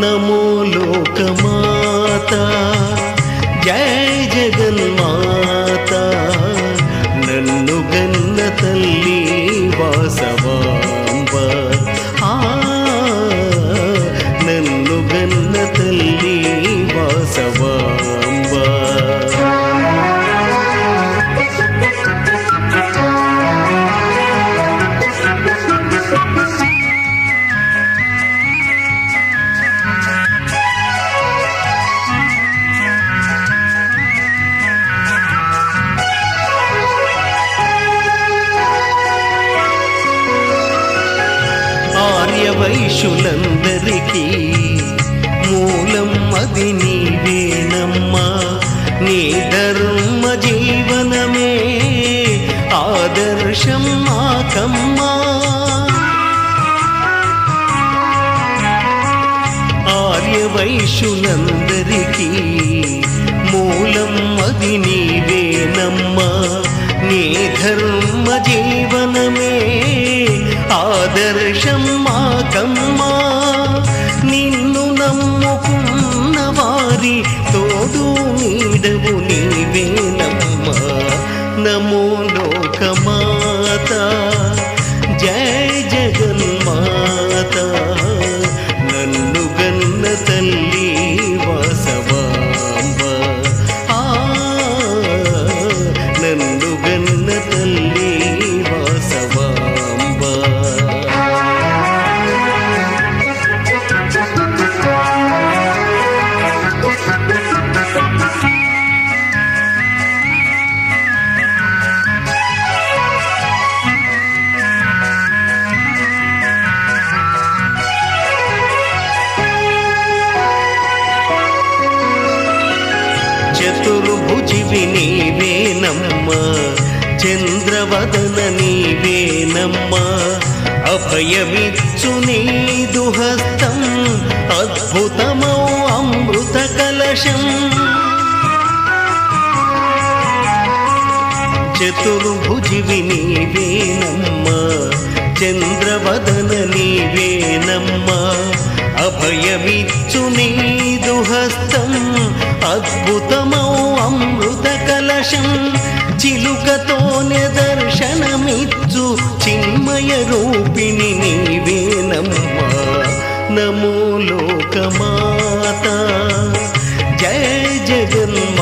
నమో లోకమాత. జయ జగన్మాత. నన్ను గన్న తల్లి వాసవాంబ. ఆ నన్ను గన్న తల్లి వాసవా మనుషులందరికీ మూలం అది నీవేనమ్మా. నీ ధర్మ జీవనమే ఆదర్శం మాకమ్మా ఆర్య వైశ్యులందరికీ మూలం అది నీవేనమ్మా. నీ ధర్మ జీవనమే ఆదర్శం మాకమ్మా నిన్న చతుర్భుజివి నీవేనమ్మా చంద్రవదన నీవేనమ్మా అభయమిచ్చు నీదు హస్తం అద్భుతమౌ అమృత కలశం. చతుర్భుజివి నీవేనమ్మా చంద్రవదన అభయమిచ్చు నీదుహస్తం అద్భుతమౌ అమృత కలశం చిలుకతోనే దర్శనమిచ్చు చిన్మయ రూపిణి నీవేనమ్మా నమో లోకమాత. జయ జగన్మ